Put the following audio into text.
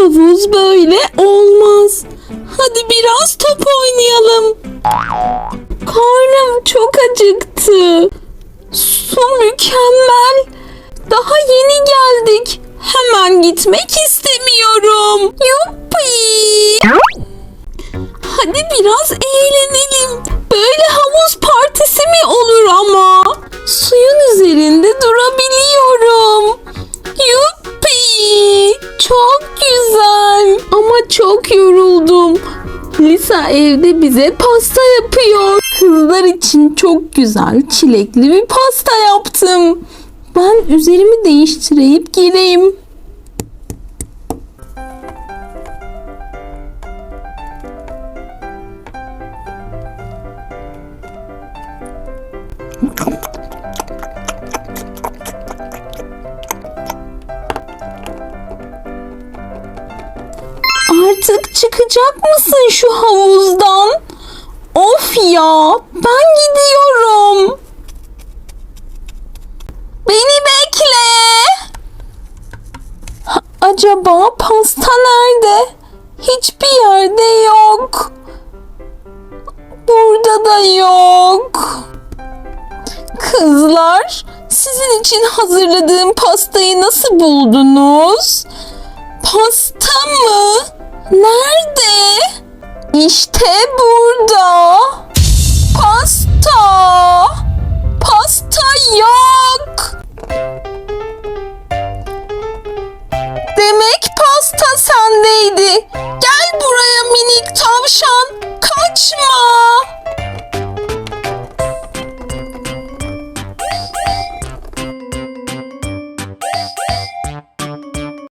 havuz böyle olmaz. Hadi biraz top oynayalım. Karnım çok acıktı. Su mükemmel. Daha yeni geldik. Hemen gitmek istemiyorum. Yuppi. Hadi biraz eğlenelim. Böyle havuz partisi çok yoruldum. Lisa evde bize pasta yapıyor. Kızlar için çok güzel çilekli bir pasta yaptım. Ben üzerimi değiştireyip gireyim. Artık çıkacak mısın şu havuzdan? Of ya, ben gidiyorum. Beni bekle. Acaba pasta nerede? Hiçbir yerde yok. Burada da yok. Kızlar, sizin için hazırladığım pastayı nasıl buldunuz? Pasta mı? Nerede? İşte burada. Pasta. Pasta yok. Demek pasta sendeydi.